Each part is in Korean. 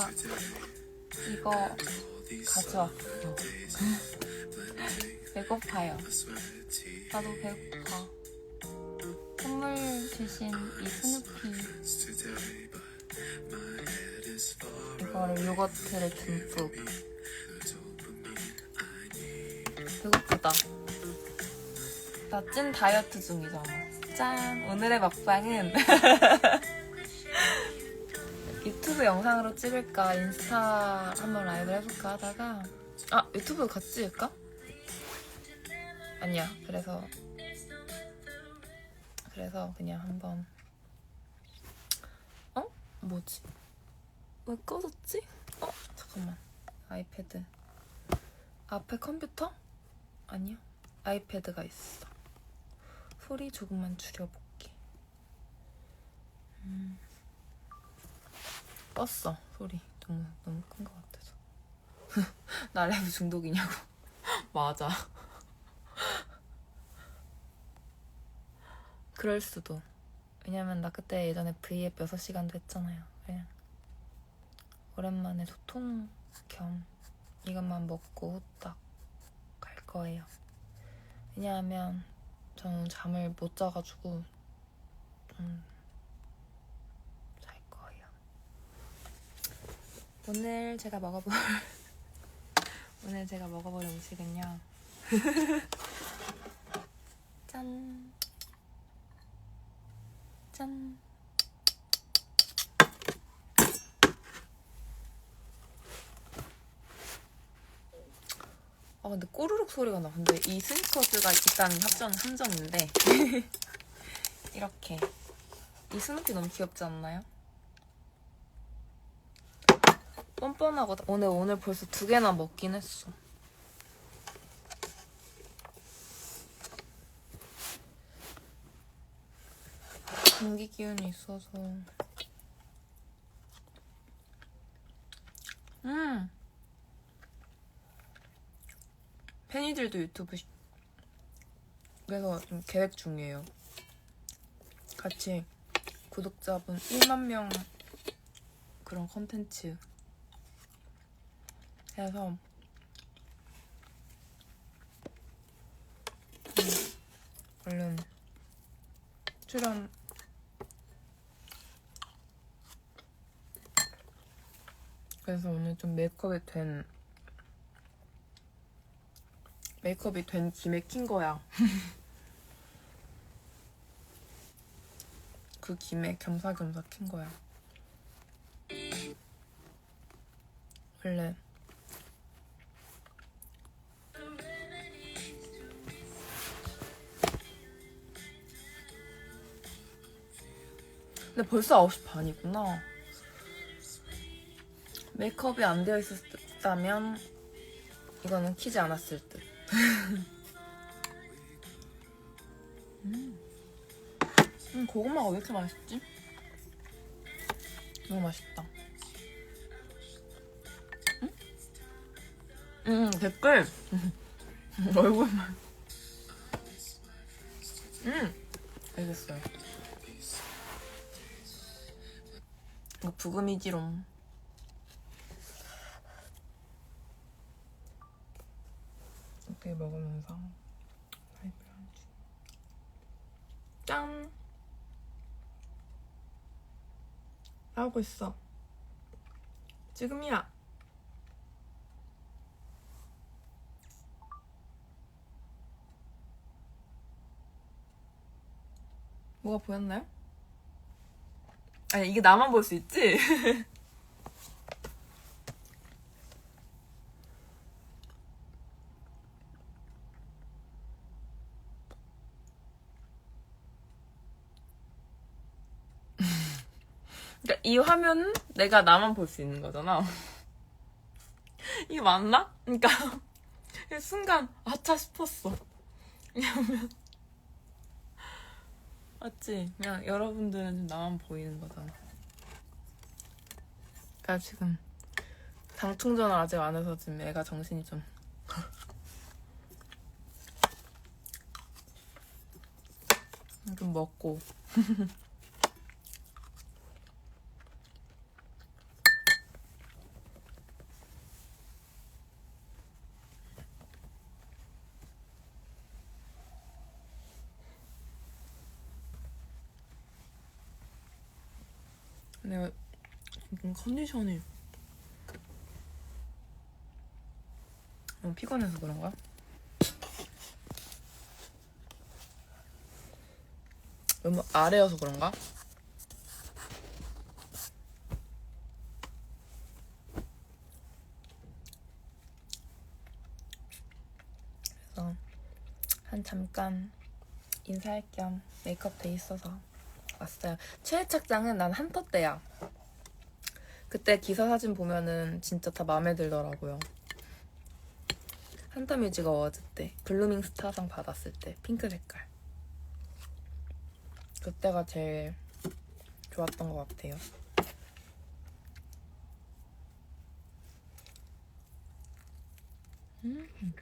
나 이거 가져왔어. 배고파요. 나도 배고파. 선물 주신 이 스누피 이거를 요거트를 듬뿍 배고프다. 나 찐 다이어트 중이잖아. 짠! 오늘의 먹방은 유튜브 영상으로 찍을까 인스타 한번 라이브 해볼까 하다가 아 유튜브 같이 찍을까? 아니야 그래서 그래서 그냥 한번 어? 뭐지? 왜 꺼졌지? 어? 잠깐만 아이패드 앞에 컴퓨터? 아니야 아이패드가 있어 소리 조금만 줄여볼게 음. 껐어. 소리 너무 너무 큰 것 같아서. 나랩 중독이냐고. 맞아. 그럴 수도. 왜냐면 나 그때 예전에 V앱 6시간도 했잖아요. 그냥 오랜만에 소통 겸 이것만 먹고 후딱 갈 거예요. 왜냐하면 저는 잠을 못 자가지고 좀 잘 거예요 오늘 제가 먹어볼 오늘 제가 먹어볼 음식은요 짠 짠. 아 근데 꼬르륵 소리가 나. 근데 이 스니커즈가 일단 합전 함정인데 이렇게 이 스누피 너무 귀엽지 않나요? 뻔뻔하고 오늘 오늘 벌써 두 개나 먹긴 했어. 감기 기운이 있어서. 음. 팬이들도 유튜브 시- 그래서 좀 계획 중이에요. 같이 구독자분 1만 명 그런 컨텐츠 해서 음, 얼른 출연 그래서 오늘 좀 메이크업이 된 메이크업이 된 김에 킨 거야. 그 김에 겸사겸사 킨 거야. 원래 근데 벌써 9시 반이구나. 메이크업이 안 되어 있었다면 이거는 키지 않았을 듯. 음. 음, 고구마가 왜 이렇게 맛있지? 너무 맛있다. 응? 음, 댓글. 얼굴만. 음, 알겠어요. 이거 부금이지롱. 이렇게 먹으면서 라이브를 하지. 짠! 나오고 있어. 지금이야. 뭐가 보였나요? 아니, 이게 나만 볼 수 있지? 그러니까 이 화면은 내가 나만 볼 수 있는 거잖아. 이게 맞나? 그러니까 순간 아차 싶었어. 왜냐면 맞지? 그냥 여러분들은 좀 나만 보이는 거잖아. 그러니까 지금 당 충전을 아직 안 해서 지금 애가 정신이 좀 좀 먹고 내가 지금 컨디션이 너무 피곤해서 그런가? 너무 아래여서 그런가? 그래서 한 잠깐 인사할 겸 메이크업 돼 있어서 왔어요. 최애 착장은 난 한터 때야. 그때 기사 사진 보면은 진짜 다 마음에 들더라고요. 한터 뮤직 어워즈 때 블루밍 스타상 받았을 때 핑크 색깔. 그때가 제일 좋았던 것 같아요. 음.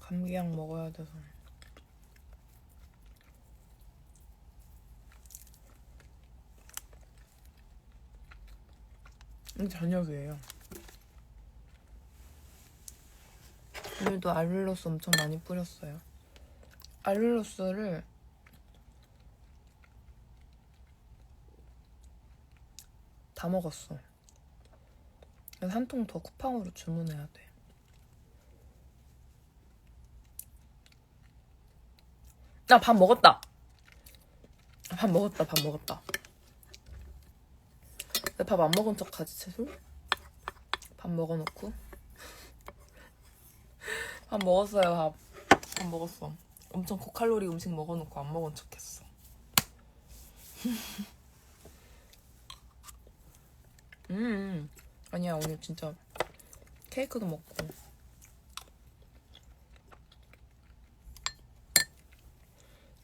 감기약 먹어야 돼서. 저녁이에요. 오늘도 알룰로스 엄청 많이 뿌렸어요. 알룰로스를 다 먹었어. 그래서 한통 더 쿠팡으로 주문해야 돼. 나 밥 먹었다. 밥 먹었다. 밥 먹었다. 내 밥 안 먹은 척 하지 채소? 밥 먹어놓고 밥 먹었어요 밥. 밥 먹었어. 엄청 고칼로리 음식 먹어놓고 안 먹은 척 했어. 음 아니야 오늘 진짜 케이크도 먹고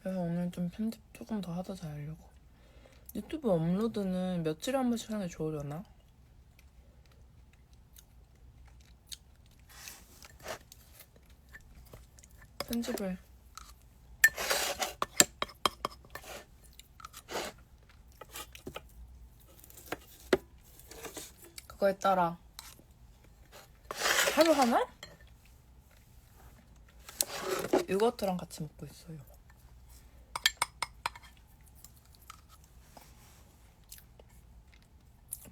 그래서 오늘 좀 편집 조금 더 하다 자려고 유튜브 업로드는 며칠에 한 번씩 하는 게 좋으려나? 편집을 그거에 따라 하루 하나? 요거트랑 같이 먹고 있어요.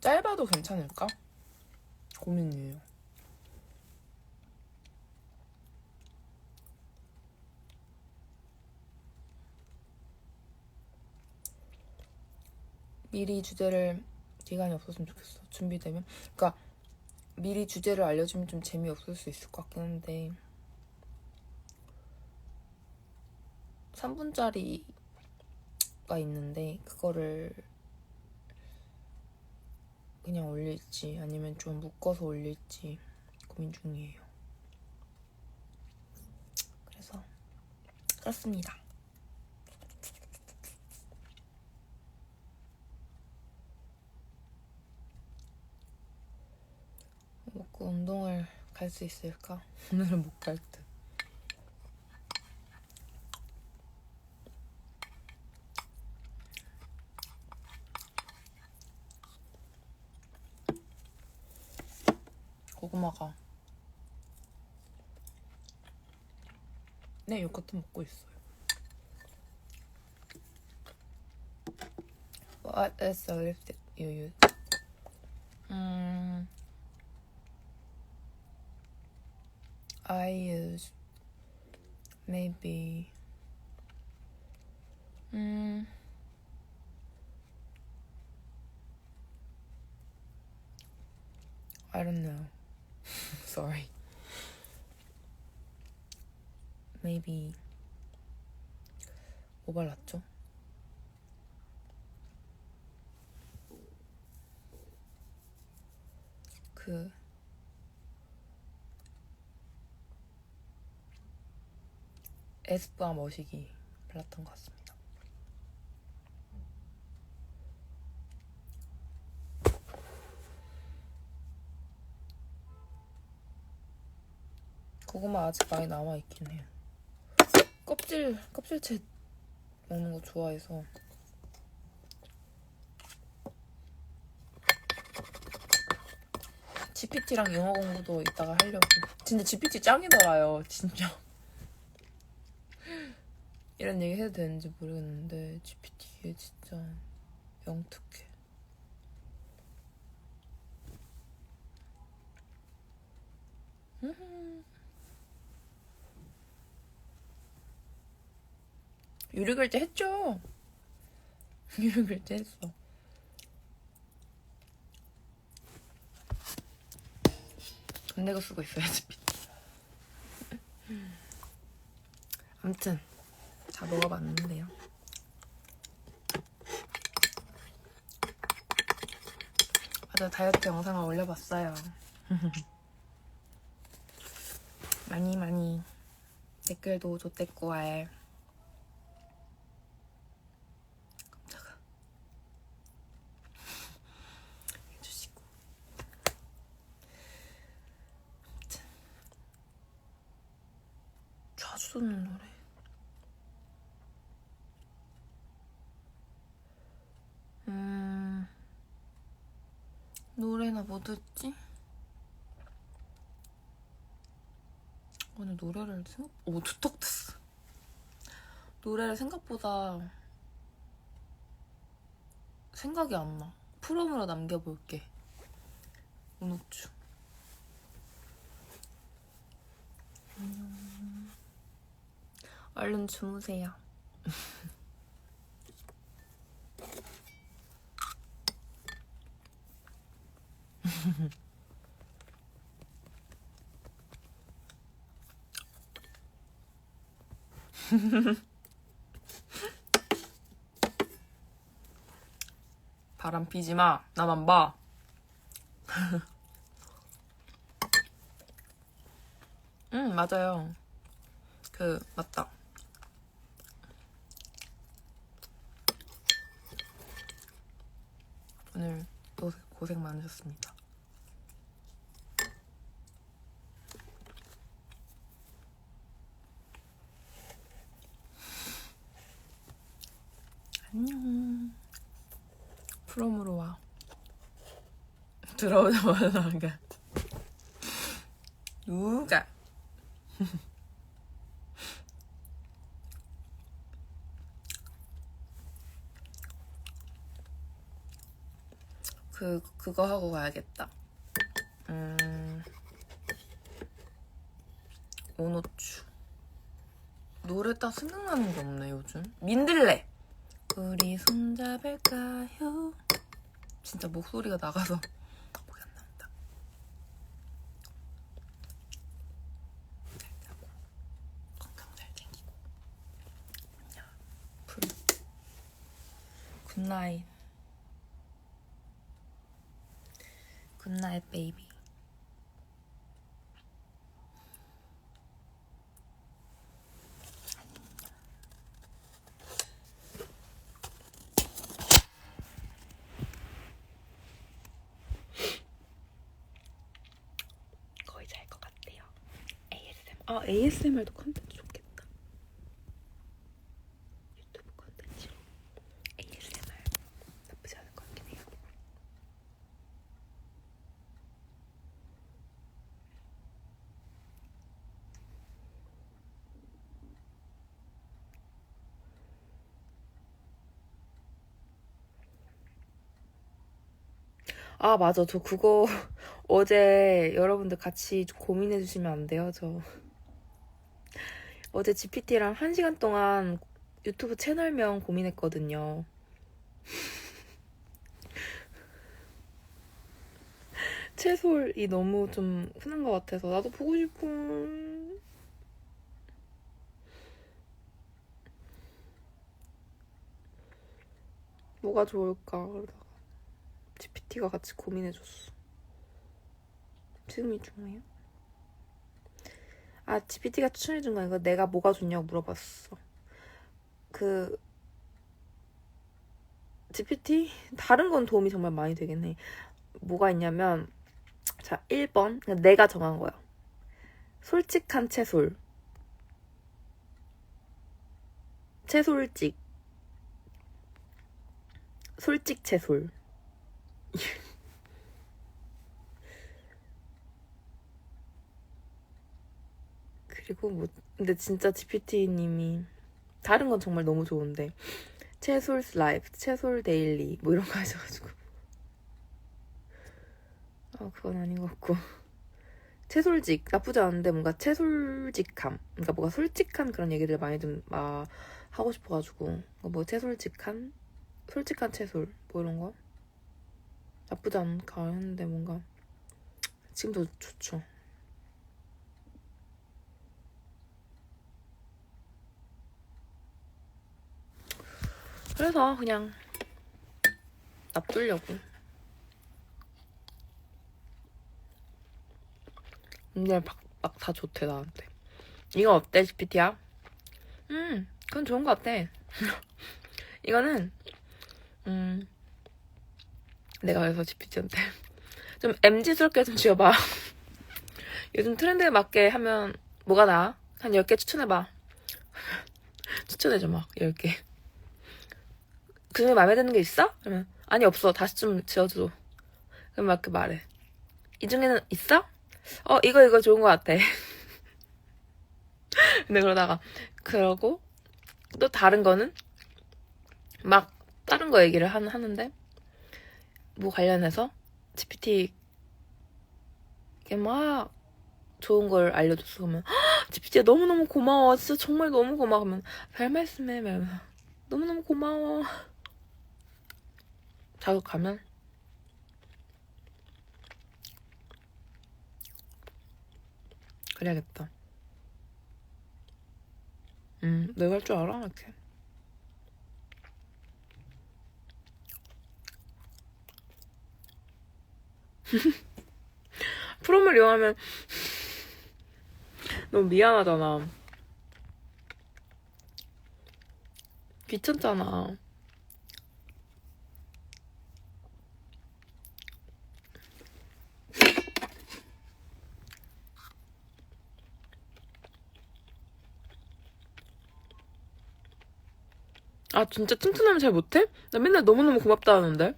짧아도 괜찮을까? 고민이에요. 미리 주제를 기간이 없었으면 좋겠어. 준비되면. 그러니까 미리 주제를 알려주면 좀 재미없을 수 있을 것 같긴 한데 3분짜리가 있는데 그거를 그냥 올릴지 아니면 좀 묶어서 올릴지 고민 중이에요. 그래서 그렇습니다. 먹고 운동을 갈 수 있을까? 오늘은 못 갈 듯. 고구마가 네 요거트 먹고 있어요. What is the lipstick you use? 음, I use maybe 음, I don't know. Sorry. Maybe 뭐 발랐죠? 그 에스쁘아 머시기 발랐던 것 같습니다. 고구마 아직 많이 남아 있긴 해요. 껍질 껍질채 먹는 거 좋아해서 GPT랑 영어 공부도 이따가 하려고. 진짜 GPT 짱이더라요, 진짜. 이런 얘기 해도 되는지 모르겠는데 GPT 얘 진짜 영특해. 유료결제 했죠. 유료결제 했어. 돈 내고 쓰고 GPT. 아무튼 다 먹어봤는데요. 맞아 다이어트 영상을 올려봤어요. 많이 많이 댓글도 좋댔고 알. 깜짝아. 해주시고. 아무튼 듣는 노래. 음. 노래나 뭐 듣지? 오늘 노래를 생각, 오, 두턱 됐어. 노래를 생각보다 생각이 안 나. 프롬으로 남겨볼게. 은옥주. 안녕. 얼른 주무세요. 바람 피지 마. 나만 봐. 응, 맞아요. 그, 맞다. 오늘 또 고생 많으셨습니다. 안녕. 프롬으로 와. 들어오자마자 나가. 누가? 그 그거 하고 가야겠다. 음. 오노추. 노래 딱 생각나는 게 없네 요즘. 민들레. 우리 손잡을까요? 진짜 목소리가 나가서. 굿나잇. 굿나잇 베이비. 거의 ASMR도 컨텐츠 좋겠다. 유튜브 컨텐츠로 ASMR 나쁘지 않을 것 같긴 해요. 아 맞아. 저 그거 어제 여러분들 같이 고민해 주시면 안 돼요 저. 어제 GPT랑 한 시간 동안 유튜브 채널명 고민했거든요. 채솔이 너무 좀 흔한 것 같아서 나도 보고 싶어 뭐가 좋을까? 그러다가 GPT가 같이 고민해줬어. 지금이 중요해요? 아, GPT가 추천해준 거 아니고 내가 뭐가 좋냐고 물어봤어. 그, GPT? 다른 건 도움이 정말 많이 되긴 해. 뭐가 있냐면, 자, 1번. 그냥 내가 정한 거야. 솔직한 채솔. 채솔직. 솔직 채솔. 그리고 뭐 근데 진짜 GPT님이 다른 건 정말 너무 좋은데 채솔 라이프, 채솔 데일리 뭐 이런 거 하셔가지고. 아 그건 아닌 것 같고. 채솔직 나쁘지 않은데 뭔가 채솔직함. 그러니까 뭔가 솔직한 그런 얘기들 많이 좀 아, 하고 싶어가지고. 뭐 채솔직한 솔직한 채솔 뭐 이런 거 나쁘지 않을까 했는데 뭔가 지금도 좋죠. 그래서 그냥 납두려고. 근데 막다 좋대 나한테. 이거 어때 GPT야? 음, 그건 좋은 것 같아. 이거는 음 내가 그래서 GPT한테 좀 MZ스럽게 좀 지어봐. 요즘 트렌드에 맞게 하면 뭐가 나아? 한 10개 추천해봐. 추천해줘, 막, 10개. 그 중에 마음에 드는 게 있어? 그러면, 아니, 없어. 다시 좀 지어줘. 그럼 막 이렇게 말해. 이 중에는 있어? 어, 이거, 이거 좋은 것 같아. 근데 그러다가, 그러고, 또 다른 거는, 막, 다른 거 얘기를 하, 하는데, 뭐 관련해서, GPT 이게 막 좋은 걸 알려줬어. 그러면 GPT야 너무너무 고마워. 진짜 정말 너무 고마워. 그러면 별 말씀해. 말 너무너무 고마워. 자극하면? 그래야겠다. 음 내가 할 줄 알아? 이렇게 프롬을 이용하면 너무 미안하잖아. 귀찮잖아. 아 진짜 튼튼하면 잘 못해? 나 맨날 너무너무 고맙다 하는데.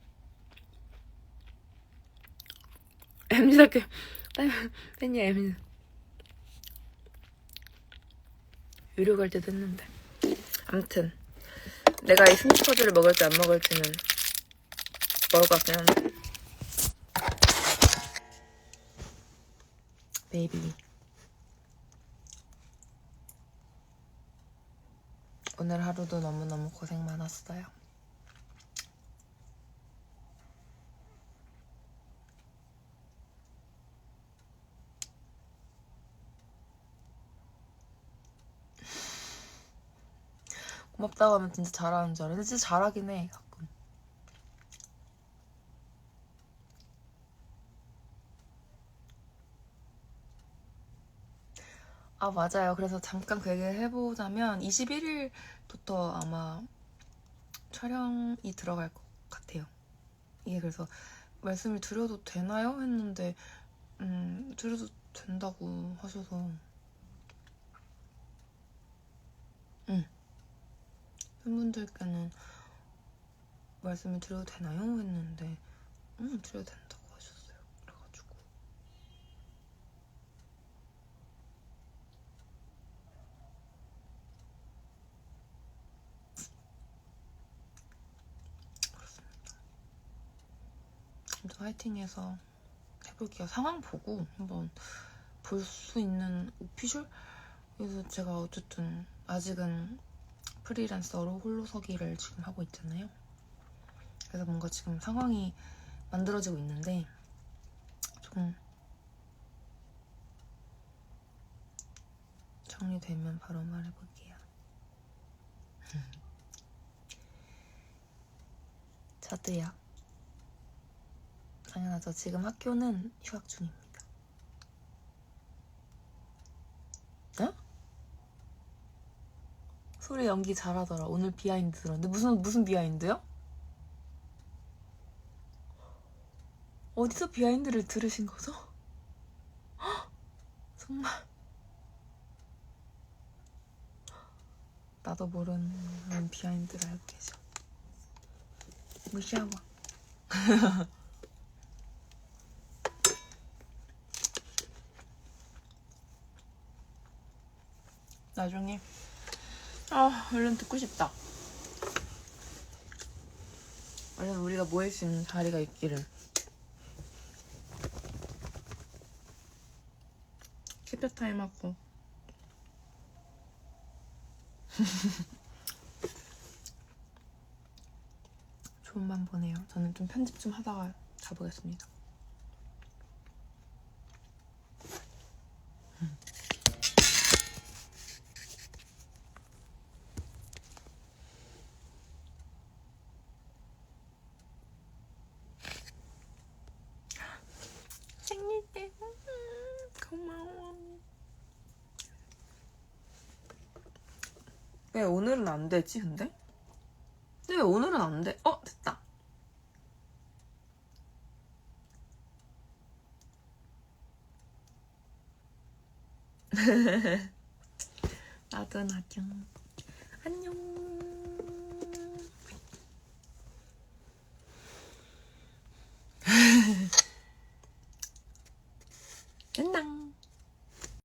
MZ 유료 갈 때도 했는데. 암튼 내가 이 스니커즈를 먹을지 안 먹을지는 먹을 것 같긴 한데 베이비 오늘 하루도 너무너무 고생 많았어요 고맙다고 하면 진짜 잘하는 줄 알아. 근데 진짜 잘하긴 해, 가끔. 아, 맞아요. 그래서 잠깐 그 얘기를 해보자면, 21일부터 아마 촬영이 들어갈 것 같아요. 이게 그래서 말씀을 드려도 되나요? 했는데, 음, 드려도 된다고 하셔서. 팬분들께는 말씀을 드려도 되나요? 했는데 응 드려도 된다고 하셨어요. 그래가지고. 그렇습니다. 아무튼 화이팅해서 해볼게요. 상황 보고 한번 볼 수 있는 오피셜? 그래서 제가 어쨌든 아직은 프리랜서로 홀로서기를 지금 하고 있잖아요. 그래서 뭔가 지금 상황이 만들어지고 있는데 좀 정리되면 바로 말해볼게요. 저도요. 당연하죠. 지금 학교는 휴학 중입니다. 소리 연기 잘하더라. 오늘 비하인드 들었는데 무슨 무슨 비하인드요? 어디서 비하인드를 들으신 거죠? 헉, 정말 나도 모르는 비하인드를 알고 계셔. 무시하고. 나중에 아, 얼른 듣고 싶다. 얼른 우리가 모일 수 있는 자리가 있기를. 캐뼈 타임 하고. 좋은 밤 보내요. 저는 좀 편집 좀 하다가 가보겠습니다. 생일 때 음, 고마워. 왜 오늘은 안 되지 근데? 근데 왜 오늘은 안 돼? 어 됐다. 나도 나도 안녕.